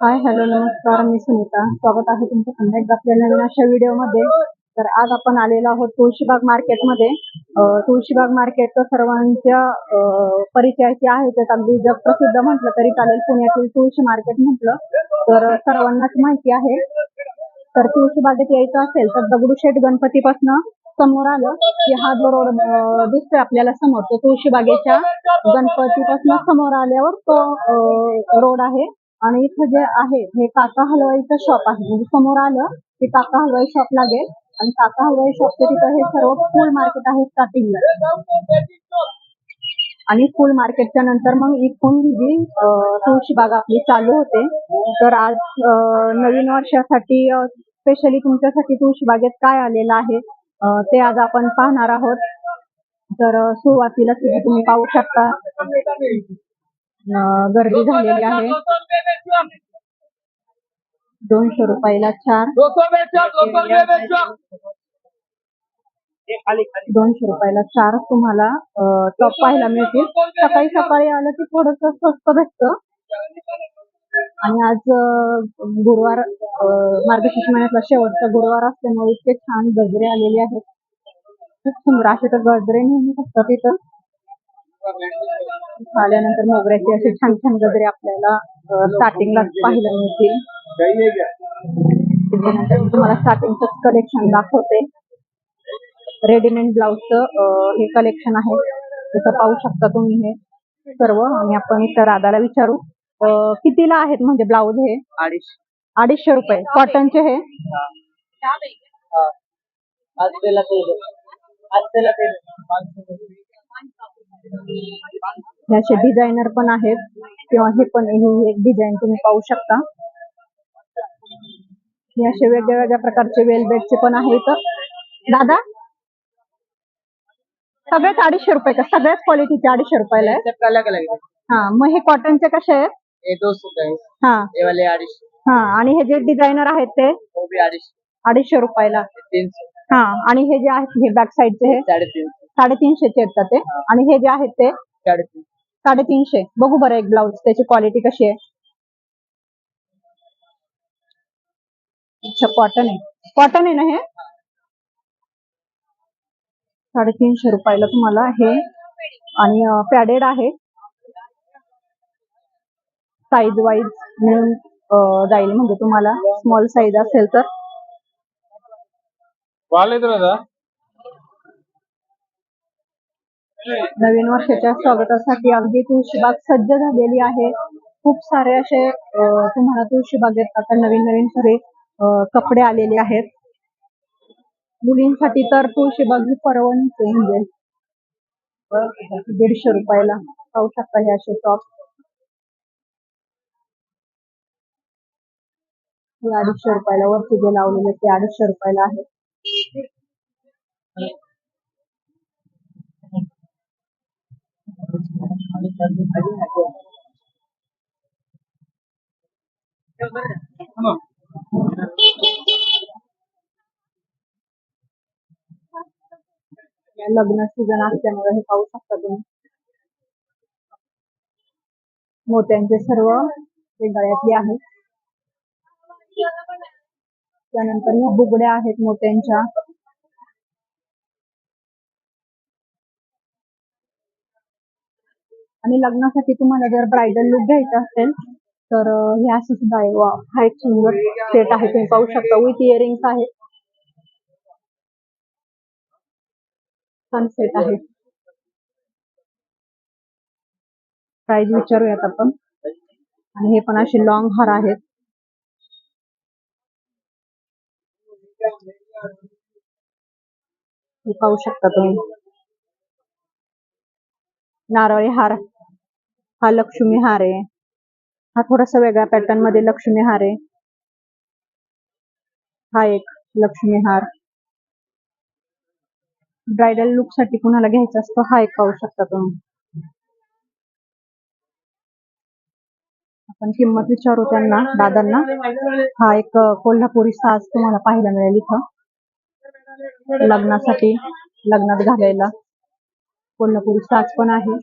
Hi hello नमस्कार मी सुनीता. स्वागत आहे तुमचं पुन्हा एकदा आपल्या नवीन अशा व्हिडिओमध्ये. तर आज आपण आलेलो आहोत तुळशीबाग मार्केटमध्ये. तुळशीबाग मार्केट तर सर्वांच्या परिचयाची परिचयाचे आहे. त्यात अगदी जग प्रसिद्ध म्हटलं तरी चालेल. पुण्यातील तुळशी मार्केट म्हटलं तर सर्वांनाच माहिती आहे. तर तुळशीबागेत यायचं असेल तर दगडूशेठ गणपतीपासून समोर आलं की हा जो रोड दिसतोय आपल्याला समोर तो तुळशीबागेच्या गणपतीपासून समोर आल्यावर तो रोड आहे. आणि इथं जे आहे हे काका हलवाईचं शॉप आहे. म्हणजे समोर आलं की काका हलवाई शॉप लागेल आणि काका हलवाई शॉपच्या तिथं हे सर्व फुल मार्केट आहे स्टार्टिंगला आणि फुल मार्केटच्या नंतर मग इथून जी तुळशीबाग आपली चालू होते. तर आज नवीन वर्षासाठी स्पेशली तुमच्यासाठी तुळशीबागेत काय आलेलं आहे ते आज आपण पाहणार आहोत. तर सुरुवातीला तिथे तुम्ही पाहू शकता. गर्दी झालेली आहे. दोनशे रुपयाला चार. दोनशे रुपयाला चार तुम्हाला टॉप पाहायला मिळतील. सकाळी सकाळी आलं की थोडस स्वस्त भेटतं. आणि आज गुरुवार मार्गशीर्ष महिन्यातला शेवटचा गुरुवार असल्यामुळे इतके छान गजरे आलेले आहेत. खूप सुंदर असे तर गजरे नेहमी असतात इथं. आल्यानंतर मोगऱ्याचे असे छान छान गजरे आपल्याला स्टार्टिंगला पाहायला मिळतील. त्याच्यानंतर तुम्हाला स्टार्टिंगच कलेक्शन दाखवते. रेडीमेड ब्लाऊजचं हे कलेक्शन आहे. तसं पाहू शकता तुम्ही हे सर्व. आणि आपण इथं राधाला विचारू. कितीला आहेत म्हणजे ब्लाऊज हे? अडीचशे. अडीचशे रुपये. कॉटनचे हे? हे असे डिझायनर पण आहेत किंवा हे पण ही एक डिझाईन तुम्ही पाहू शकता. हे असे वेगळ्या वेगळ्या प्रकारचे वेलवेटचे पण आहेत दादा? सगळेच अडीचशे रुपये का? सगळ्याच क्वालिटीचे अडीचशे रुपयाला आहे. सब अलग अलग है हा मग हे कॉटनचे कसे आहेत? ये दो सौ का है. हा ये वाले अडीचशे. हा आणि हे जे डिझायनर आहेत ते? वो भी अडीचशे. अडीचशे रुपयाला. ये तीन सौ हा आणि हे जे आहेत हे बॅक साईडचे हे? साढ़े तीन सौ साडेतीनशेचे आहेत ते. आणि हे जे आहेत ते साडेतीनशे. बघू बरं एक ब्लाऊज त्याची क्वालिटी कशी आहे. अच्छा कॉटन आहे. कॉटन आहे ना हे? साडेतीनशे रुपयाला तुम्हाला हे. आणि पॅडेड आहे. साईज वाईज मिळून जाईल म्हणजे तुम्हाला. स्मॉल साईज असेल तर. नवीन वर्षाच्या स्वागतासाठी अगदी तुळशीबाग सज्ज झालेली आहे. खूप सारे असे तुम्हाला तुळशीबागेत आता नवीन नवीन सगळे कपडे आलेले आहेत. मुलींसाठी तर तुळशीबाग ही पर्वणीच म्हणजे. दीडशे रुपयाला पाहू शकता हे असे टॉप हे अडीचशे रुपयाला वरती जे लावलेले ते अडीचशे रुपयाला आहे. लग्न सीजन असल्यामुळे हे पाहू शकता तुम्ही. मोत्यांचे सर्व हे गळ्यातले आहेत. त्यानंतर ह्या बुगड्या आहेत मोत्यांच्या. आणि लग्नासाठी तुम्हाला जर ब्रायडल लुक घ्यायचा असेल तर हे असं सुद्धा आहे. वा हा एक सुंदर सेट आहे. तुम्ही पाहू शकता. विथ इयरिंग्स आहे. सनसेट आहे. प्राइस विचारूयात आपण. आणि हे पण असे लॉंग हार आहेत. हे पाहू शकता तुम्ही. नारळी हार. हा लक्ष्मी हार. आहे हा थोडासा वेगळ्या पॅटर्नमध्ये लक्ष्मी हार. आहे हा एक लक्ष्मी हार. ब्रायडल लुकसाठी कुणाला घ्यायचा असतो हा एक पाहू शकता तुम्ही. आपण किंमत विचारू त्यांना दादांना. हा एक कोल्हापुरी साज तुम्हाला पाहायला मिळेल इथं. लग्नासाठी लग्नात घालायला. कोल्हापुरी साज पण आहे.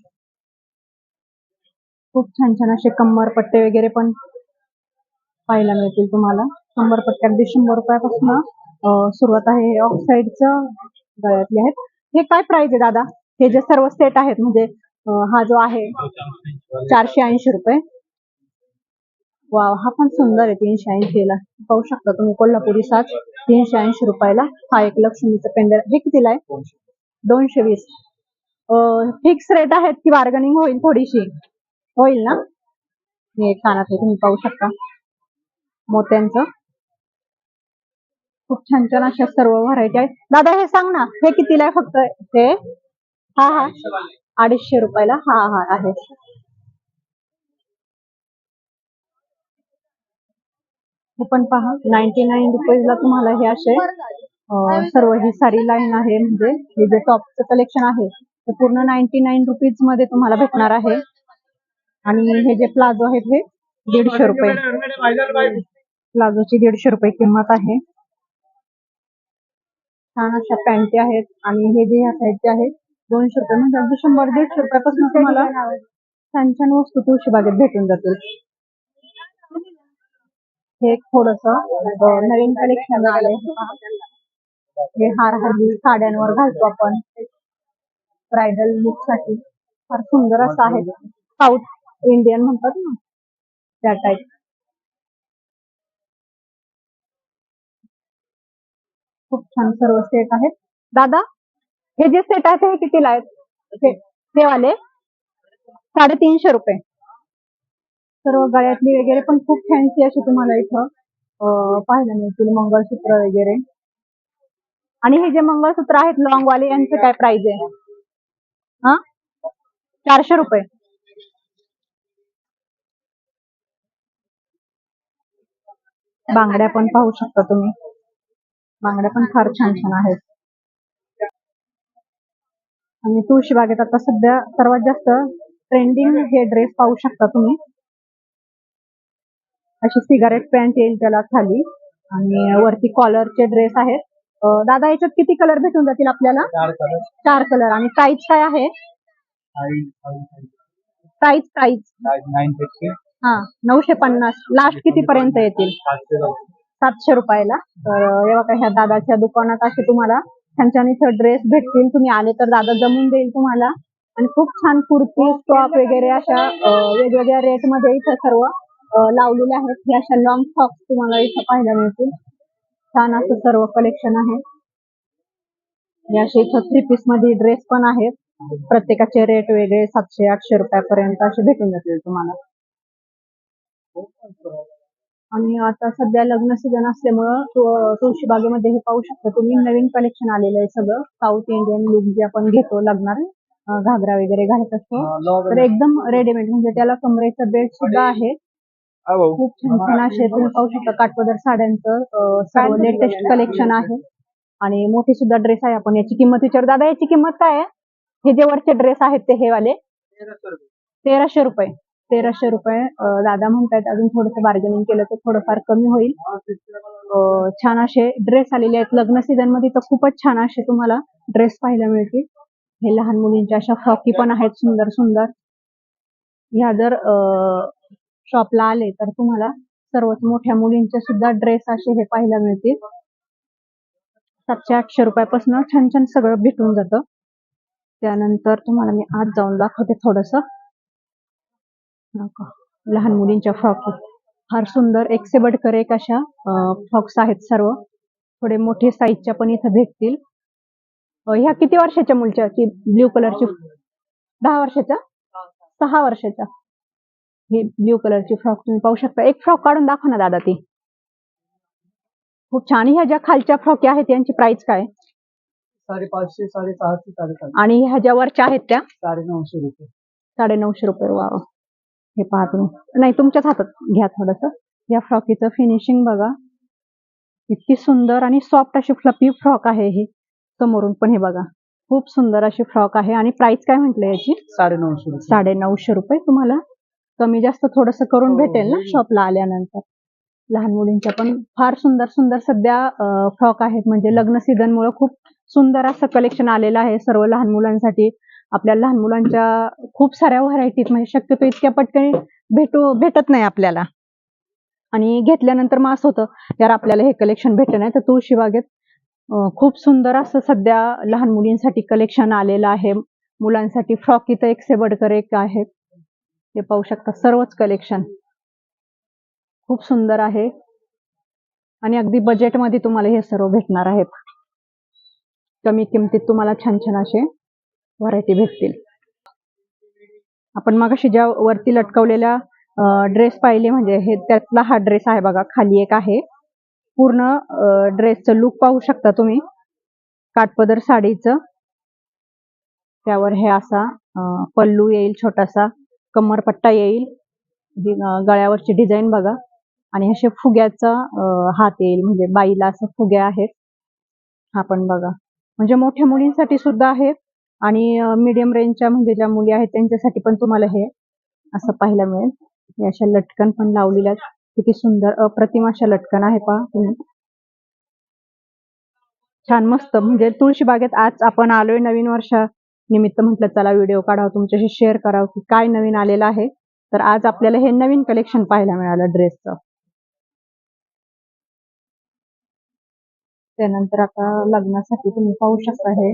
खूप छान छान असे कंबर पट्टे वगैरे पण पाहायला मिळतील तुम्हाला. शंभर पट्टे अगदी शंभर रुपयापासून सुरुवात आहे ऑक्साईडचं गळ्यातले आहेत. हे काय प्राइस आहे दादा? हे जे सर्व सेट आहेत म्हणजे हा जो आहे चारशे ऐंशी रुपये. वाव हा पण सुंदर आहे तीनशे ऐंशी ला पाहू शकता तुम्ही कोल्हापुरी साज तीनशे ऐंशी रुपयाला. हा एक लक्ष्मीचं पेंडल. हे कितीला आहे? दोनशे वीस. फिक्स रेट आहेत की बार्गनिंग होईल थोडीशी? होईल ना? हे कानात आहे तुम्ही पाहू शकता. मोत्यांचं. खूप छान छान अशा सर्व व्हरायटी आहेत. दादा हे सांग ना हे कितीला आहे फक्त हे हा हा. अडीचशे रुपयाला? हा हा आहे. हे पण पहा नाईन्टी नाईन रुपीजला तुम्हाला हे असे सर्व ही सारी लाईन आहे. म्हणजे हे जे टॉपचं कलेक्शन आहे ते पूर्ण नाईन्टी नाईन रुपीजमध्ये तुम्हाला भेटणार आहे. आणि हे जे प्लाझो आहेत हे दीडशे रुपये. प्लाझोची दीडशे रुपये किंमत आहे. छान अशा पॅन्टी आहेत आणि हे जे ह्या साईडचे आहेत दोनशे रुपये म्हणजे अगदी शंभर दीडशे रुपयापासून तुम्हाला छान छान वस्तू तुळशी बागेत भेटून जातील. हे थोडस नवीन कलेक्शन आलंय. हे हार हल्ली साड्यांवर घालतो आपण. ब्रायडल लुकसाठी. फार सुंदर असं आहे. साऊथ इंडियन म्हणतात ना त्या टाईप खूप छान सर्व सेट आहेत. दादा हे जे सेट आहेत हे कितीला आहेत? हे वाले साडेतीनशे रुपये. सर्व गळ्यातली वगैरे पण खूप फॅन्सी अशी तुम्हाला इथं पाहायला मिळतील मंगळसूत्र वगैरे. आणि हे जे मंगळसूत्र आहेत लॉंग वाले यांचे काय प्राइस आहे? हा? चारशे रुपये. बांगड्या पण पाहू शकता तुम्ही. बांगड्या पण फार छान छान आहेत. आणि तुळशी बागेत आता सध्या सर्वात जास्त ट्रेंडिंग हे ड्रेस पाहू शकता तुम्ही. अशी सिगारेट पॅन्ट येईल त्याला खाली आणि वरती कॉलरचे ड्रेस आहेत. दादा याच्यात किती कलर भेटून जातील आपल्याला? चार कलर चार कलर आणि प्राइस काय आहे? प्राइस फिफ्टी हा नऊशे पन्नास. लास्ट किती पर्यंत येतील? सातशे रुपयाला. तर अं, का ह्या दादाच्या दुकानात असे तुम्हाला छान छान इथं ड्रेस भेटतील. तुम्ही आले तर दादा जमून देईल तुम्हाला. आणि खूप छान कुर्ती टॉप वगैरे अशा वेगवेगळ्या रेटमध्ये इथं सर्व लावलेले आहेत. हे अशा लॉंग फ्रॉक्स तुम्हाला इथं पाहायला मिळतील. छान असं सर्व कलेक्शन आहे. असे इथं थ्री पीसमध्ये ड्रेस पण आहेत. प्रत्येकाचे रेट वेगळे सातशे आठशे रुपयापर्यंत असे भेटून जातील तुम्हाला. आणि आता सध्या लग्न सीझन असल्यामुळं तुळशी बागेमध्ये हे पाहू शकता तुम्ही नवीन कलेक्शन आलेलं आहे सगळं. साऊथ इंडियन लुक जे आपण घेतो लग्नात घागरा वगैरे घालत असतो. तर एकदम रेडीमेड म्हणजे त्याला कमरेचं बेल्ट सुद्धा आहे. खूप छान छान असे तुम्ही पाहू शकता काठपदर साड्यांचं सर्व लेटेस्ट कलेक्शन आहे. आणि मोठी सुद्धा ड्रेस आहे. आपण याची किंमत विचार. दादा याची किंमत काय आहे? हे जे वरचे ड्रेस आहेत ते हे वाले. तेराशे रुपये. तेराशे रुपये दादा म्हणतायत अजून थोडस बार्गेनिंग केलं तर थोडंफार कमी होईल. छान असे ड्रेस आलेले आहेत. लग्न सीझनमध्ये तर खूपच छान असे तुम्हाला ड्रेस पाहायला मिळतील. हे लहान मुलींच्या अशा फ्रॉकी पण आहेत सुंदर सुंदर. ह्या जर शॉपला आले तर तुम्हाला सर्वच मोठ्या मुलींचे सुद्धा ड्रेस असे हे पाहायला मिळतील. सातशे आठशे रुपयापासून छान छान सगळं भेटून जातं. त्यानंतर तुम्हाला मी आज जाऊन दाखवते थोडस. लहान मुलींच्या फ्रॉक. फार सुंदर एक से बडकर एक अशा फ्रॉक्स आहेत सर्व. थोडे मोठे साईजच्या पण इथं भेटतील. ह्या किती वर्षाच्या मुलच्या ब्ल्यू कलरची? दहा वर्षाच्या? सहा वर्षाच्या. ही ब्ल्यू कलरची फ्रॉक तुम्ही पाहू शकता. एक फ्रॉक काढून दाखवा ना दादा ती. खूप छान. ह्या ज्या खालच्या फ्रॉकी आहेत यांची प्राइस काय? साडेपाचशे साडेसहाशे साडेसातशे. आणि ह्या ज्या वरच्या आहेत त्या? साडे नऊशे रुपये. साडे नऊशे रुपये. वाव. हे पहा तुम्ही. नाही तुमच्याच हातात घ्या थोडस. या फ्रॉकीचं फिनिशिंग बघा. इतकी सुंदर आणि सॉफ्ट अशी फ्लपी फ्रॉक आहे ही. समोरून पण हे बघा. खूप सुंदर अशी फ्रॉक आहे आणि प्राइस काय म्हटलं याची? साडे नऊशे रुपये. साडे नऊशे रुपये तुम्हाला. कमी जास्त थोडस करून हो, भेटेल ना हो. शॉपला आल्यानंतर. लहान मुलींच्या पण फार सुंदर सुंदर सध्या फ्रॉक आहेत. म्हणजे लग्न सीझन मुळे खूप सुंदर असं कलेक्शन आलेलं आहे. सर्व लहान मुलांसाठी आपल्या लहान मुलांच्या खूप साऱ्या व्हरायटीज म्हणजे शक्यतो इतक्या पटकन भेटू भेटत नाही आपल्याला. आणि घेतल्यानंतर मग असं होतं यार आपल्याला हे कलेक्शन भेटलं नाही तर तुळशीबागेत खूप सुंदर असं सध्या लहान मुलींसाठी कलेक्शन आलेलं आहे. मुलांसाठी फ्रॉक इथं एक सेबडकर एक आहे. हे पाहू शकता सर्वच कलेक्शन खूप सुंदर आहे. आणि अगदी बजेटमध्ये तुम्हाला हे सर्व भेटणार आहेत. कमी किमतीत तुम्हाला छान छान असे व्हरायटी भेटतील. आपण मगाशी ज्या वरती लटकवलेल्या ड्रेस पाहिले म्हणजे हे त्यातला हा ड्रेस आहे बघा खाली एक आहे. पूर्ण ड्रेसचं लुक पाहू शकता तुम्ही. काठपदर साडीचं. त्यावर हे असा पल्लू येईल छोटासा. कमरपट्टा येईल. गळ्यावरची डिझाईन बघा. आणि असे फुग्याचा हात येईल म्हणजे बाईला असं फुग्या आहेत. हा पण बघा. म्हणजे मोठ्या मुलींसाठी सुद्धा आहेत. आणि मीडियम रेंजच्या म्हणजे ज्या मुली आहेत त्यांच्यासाठी पण तुम्हाला हे असं पाहायला मिळेल. अशा लटकन पण लावलेल्या आहेत. किती सुंदर अप्रतिम अशा लटकन आहे पहा छान मस्त म्हणजे तुळशी बागेत आज आपण आलोय नवीन वर्षा निमित्त म्हटलं चला व्हिडिओ काढावा तुमच्याशी शेअर करावं की काय नवीन आलेलं आहे. तर आज आपल्याला हे नवीन कलेक्शन पाहायला मिळालं ड्रेसचं त्यानंतर आता लग्नासाठी तुम्ही पाहू शकता हे.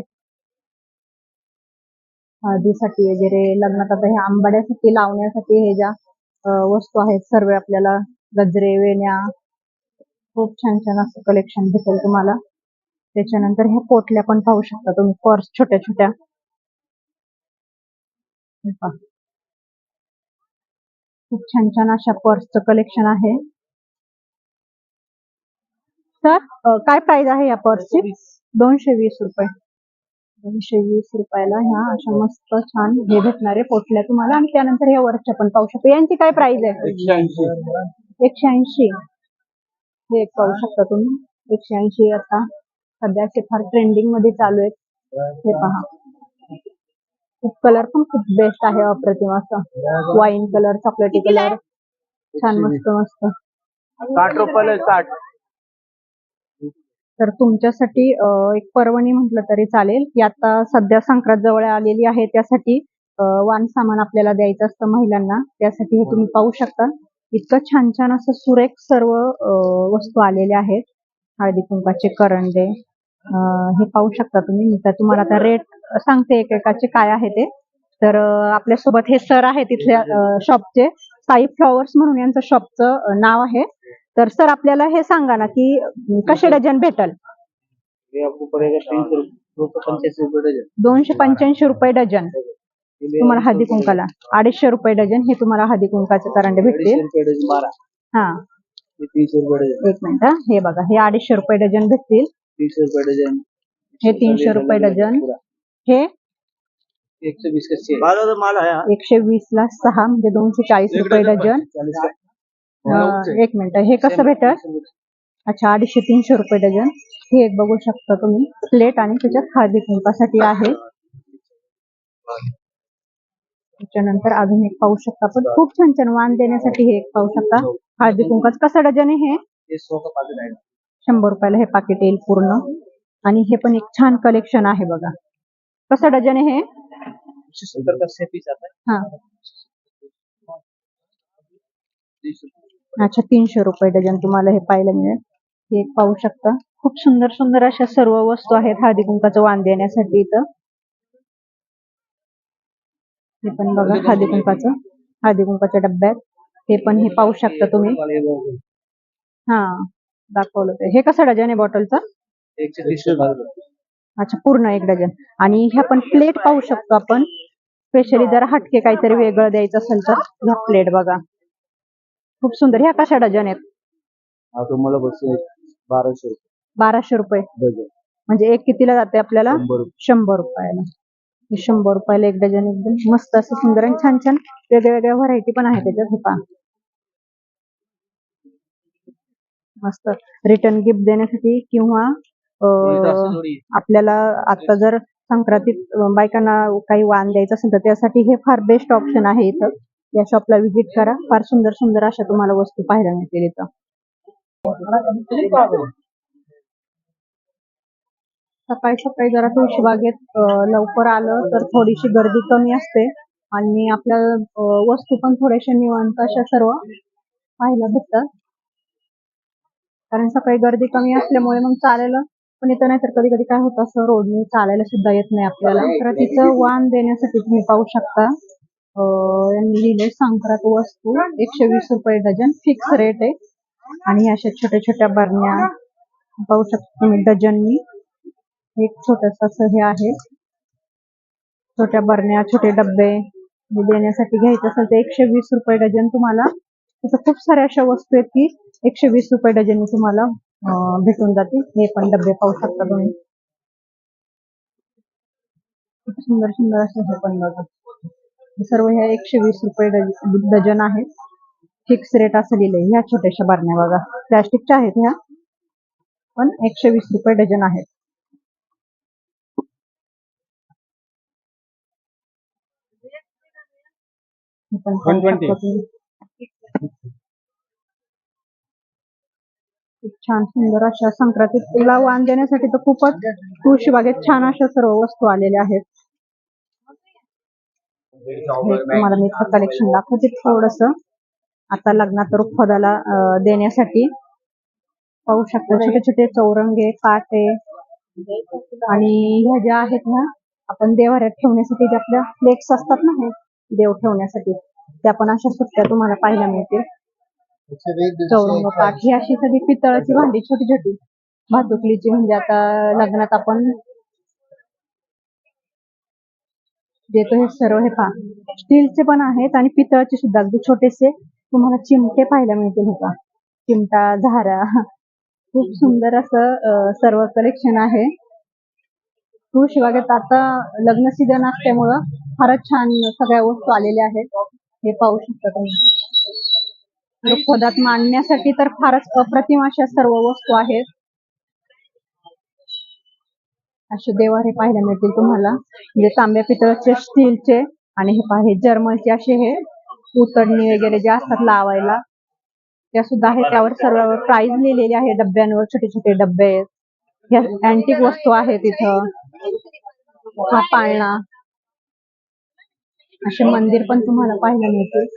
हळदीसाठी वगैरे लग्नात आता हे आंबाड्यासाठी लावण्यासाठी हे ज्या वस्तू आहेत सर्व आपल्याला गजरे वेण्या खूप छान छान असं कलेक्शन भेटेल तुम्हाला. त्याच्यानंतर ह्या पोटल्या पण पाहू शकता तुम्ही पर्स छोट्या छोट्या. खूप छान छान अशा पर्सचं कलेक्शन आहे. सर काय प्राइस आहे या पर्सची? दोनशे वीस रुपये. दोनशे वीस रुपयाला ह्या अशा मस्त छान हे भेटणारे पोटल्या तुम्हाला. आणि त्यानंतर ह्या वरच्या पण पाहू शकतो. यांची काय प्राइस आहे? एकशे ऐंशी. हे एक पाहू शकता तुम्ही. एकशे ऐंशी आता सध्याचे फार ट्रेंडिंगमध्ये चालू आहेत. हे पहा. खूप कलर पण खूप बेस्ट आहे अप्रतिम असं. वाईन कलर चॉकलेटी कलर छान मस्त मस्त. साठ रुपयाला साठ. तर तुमच्यासाठी एक पर्वणी म्हटलं तरी चालेल की आता सध्या संक्रांत जवळ आलेली आहे त्यासाठी वाण सामान आपल्याला द्यायचं असतं महिलांना. त्यासाठी हे तुम्ही पाहू शकता. इतकं छान छान असं सुरेख सर्व वस्तू आलेल्या आहेत. हळदी कुंकाचे करंडे हे पाहू शकता तुम्ही. मी तर तुम्हाला आता रेट सांगते एकेकाचे काय आहे ते. तर आपल्यासोबत हे सर आहे तिथल्या शॉपचे. साई फ्लॉवर्स म्हणून यांचं शॉपचं नाव आहे. तर सर आपल्याला हे सांगा ना की कसे डझन भेटल? ये आपको पड़ेगा तीन सौ दो सौ पंचासी रुपये डजन दोनशे पंच्याऐंशी रुपये डझन. तुम्हाला हळदी कुंकाला. अडीचशे रुपये डझन हे तुम्हाला हळदी कुंकाचे करंडे भेटतील. रुपये बारा. हा. ये रुपये एक मिनिट हा. हे बघा हे अडीचशे रुपये डझन भेटतील. तीनशे रुपये डझन. हे तीनशे रुपये डझन. हे? एक सौ बीस का छह माल है. एकशे वीस ला सहा म्हणजे दोनशे चाळीस रुपये डझन चालीस का अं, एक मिनिट. हे कसं भेटल? अच्छा अडीचशे तीनशे रुपये डझन. हे एक बघू शकता तुम्ही. प्लेट आणि त्याच्यात हळदी कुंकासाठी आहे. त्याच्यानंतर अजून एक पाहू शकता पण खूप छान छान वाण देण्यासाठी हे एक पाहू शकता. हळदी कुंकाच कसं डझन आहे हे? पाकिट शंभर रुपयाला हे पाकिट येईल पूर्ण. आणि हे पण एक छान कलेक्शन आहे बघा. कसं डझन आहे हे? सौ पीस आता? है. हा अच्छा तीनशे रुपये डझन तुम्हाला हे पाहायला मिळेल. हे एक पाहू शकता. खूप सुंदर सुंदर अशा सर्व वस्तू आहेत हळदी कुंकाचं वाण देण्यासाठी इथं. हे पण बघा हळदी कुंकाचं हळदी कुंकाच्या डब्यात. हे पण हे पाहू शकता तुम्ही. हो। हा दाखवलं ते. हे कसं डझन आहे बॉटलचं? अच्छा पूर्ण एक डझन. आणि ह्या पण प्लेट पाहू शकतो आपण. स्पेशली जरा हटके काहीतरी वेगळं द्यायचं असेल तर ह्या प्लेट बघा. खूप सुंदर. ह्या कशा डझन आहेत? हा तुम्हाला बसतो बाराशे रुपये. बाराशे रुपये. डझन. म्हणजे एक कितीला जाते आपल्याला? शंभर रुपये. शंभर रुपयाला. हे शंभर रुपयाला एक डझन एकदम मस्त असं सुंदर आणि छान छान वेगळ्या वेगळ्या व्हरायटी पण आहे त्याच्यात हे पहा. मस्त. रिटर्न गिफ्ट देण्यासाठी किंवा अं, आपल्याला आता जर संक्रांतीत अं, बायकांना काही वाण द्यायचं असेल तर त्यासाठी हे फार बेस्ट ऑप्शन आहे इथं. या शॉपला व्हिजिट करा. फार सुंदर सुंदर अशा तुम्हाला वस्तू पाहायला मिळतील इथं. सकाळी सकाळी जरा तुळशी बागेत लवकर आलं तर थोडीशी गर्दी कमी असते. आणि आपल्या वस्तू पण थोड्याशा निवांत अशा सर्व पाहायला भेटतात. कारण सकाळी गर्दी कमी असल्यामुळे मग चालायला पण इथं नाही तर कधी कधी काय होतं असं रोडने चालायला सुद्धा येत नाही आपल्याला. तर तिचं वाण देण्यासाठी तुम्ही पाहू शकता. यांनी लिहिले संक्रात वस्तू एकशे वीस रुपये डझन फिक्स रेट आहे. आणि अशा छोट्या छोट्या बरण्या पाहू शकता तुम्ही डझननी. एक छोटस असं हे आहे. छोट्या बरण्या छोटे डब्बे देण्यासाठी घ्यायचं असेल तर एकशे वीस रुपये डझन तुम्हाला. तिथं खूप साऱ्या अशा वस्तू आहेत की एकशे वीस रुपये डझन तुम्हाला भेटून जातील. हे पण डब्बे पाहू शकता तुम्ही. खूप सुंदर सुंदर असं हे पण बघा. सर्व ह्या एकशे वीस रुपये डझ- डझन आहेत फिक्स रेट असं लिहिलंय ह्या छोट्याशा बरण्या बघा प्लॅस्टिकच्या आहेत ह्या पण एकशे वीस रुपये डझन आहेत पण पाहू 120. शकता तुम्ही. खूप छान सुंदर अशा संक्रांतीला वाण देण्यासाठी तर खूपच तुळशी बागेत छान अशा सर्व वस्तू आलेल्या आहेत तुम्हाला मी इथं कलेक्शन दाखवते थोडस. आता लग्नात रुखवदाला अं, देण्यासाठी पाहू शकता छोटे छोटे चौरंगे काटे आणि ह्या ज्या आहेत ना आपण देवाऱ्यात ठेवण्यासाठी ज्या आपल्या फ्लेक्स असतात ना हे देव ठेवण्यासाठी त्या पण अशा सुट्ट्या तुम्हाला पाहायला मिळतील. चौरंग पाठ ही अशी सगळी पितळाची भांडी छोटी छोटी भातुकलीची म्हणजे आता लग्नात आपण देतो हे सर्व हे पहा. स्टीलचे पण आहेत आणि पितळचे सुद्धा. अगदी छोटेसे. तुम्हाला चिमटे पाहायला मिळतील हे पहा. चिमटा झारा. खूप सुंदर असं सर्व कलेक्शन आहे. तू शिवागत आता लग्न सीझन असल्यामुळं फारच छान सगळ्या वस्तू आलेल्या आहेत. हे पाहू शकता तुम्ही. खोदात मांडण्यासाठी तर फारच अप्रतिम अशा सर्व वस्तू आहेत. असे देवारे पाहायला मिळतील तुम्हाला. म्हणजे तांब्या पितळचे स्टीलचे आणि हे पाहिजे जर्मनचे असे हे उतडणी वगैरे जे असतात लावायला त्या सुद्धा आहे त्यावर सर्व प्राइस लिहिलेली आहे. डब्यांवर छोटे छोटे डब्बे ह्या अँटिक वस्तू आहेत इथं. हा पाळणा. असे मंदिर पण तुम्हाला पाहायला मिळतील.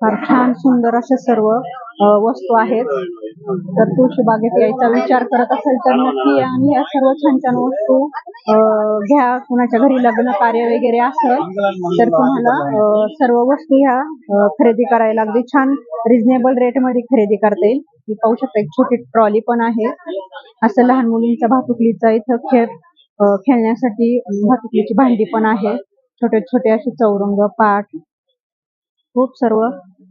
फार छान सुंदर असे सर्व वस्तू आहेत. तर तुळशी बागेत यायचा विचार करत असेल तर नक्की आणि या सर्व छान छान वस्तू अ, घ्या. कुणाच्या घरी लग्न कार्य वगैरे असं तर तुम्हाला सर्व वस्तू ह्या खरेदी करायला अगदी छान रिझनेबल रेटमध्ये खरेदी करता येईल. मी पाहू शकता एक छोटी ट्रॉली पण आहे. असं लहान मुलींच्या भातुकलीचा इथं खेळ खेळण्यासाठी भातुकलीची भांडी पण आहे. छोटे छोटे असे चौरंग पाट खूप सर्व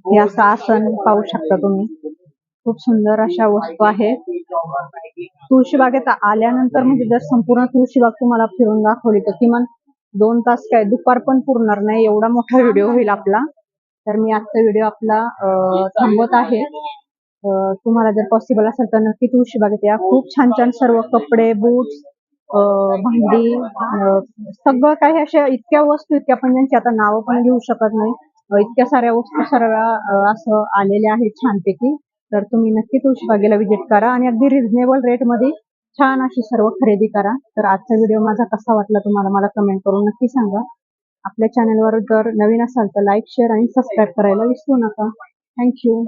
हे असं आसन पाहू शकता तुम्ही. खूप सुंदर अशा वस्तू आहेत. तुळशीबागेत आल्यानंतर म्हणजे जर संपूर्ण तुळशीबाग तुम्हाला फिरून दाखवली तर किमान दोन तास काय दुपार पण पुरणार नाही एवढा मोठा व्हिडिओ होईल आपला. तर मी आजचा व्हिडिओ आपला थांबवत आहे. तुम्हाला जर पॉसिबल असेल तर नक्की तुळशीबागेत या. खूप छान छान सर्व कपडे बूट्स भांडी सगळं काही अशा इतक्या वस्तू इतक्या आपण ज्यांची आता नावं पण घेऊ शकत नाही. इतक्या साऱ्या वस्तू सर्व असं आलेल्या आहेत छानपैकी. तर तुम्ही नक्कीच तुळशीबागेला व्हिजिट करा आणि अगदी रिझनेबल रेटमध्ये छान अशी सर्व खरेदी करा. तर आजचा व्हिडिओ माझा कसा वाटला तुम्हाला मला कमेंट करून नक्की सांगा. आपल्या चॅनलवर जर नवीन असाल तर लाईक शेअर आणि सबस्क्राईब करायला विसरू नका. थँक्यू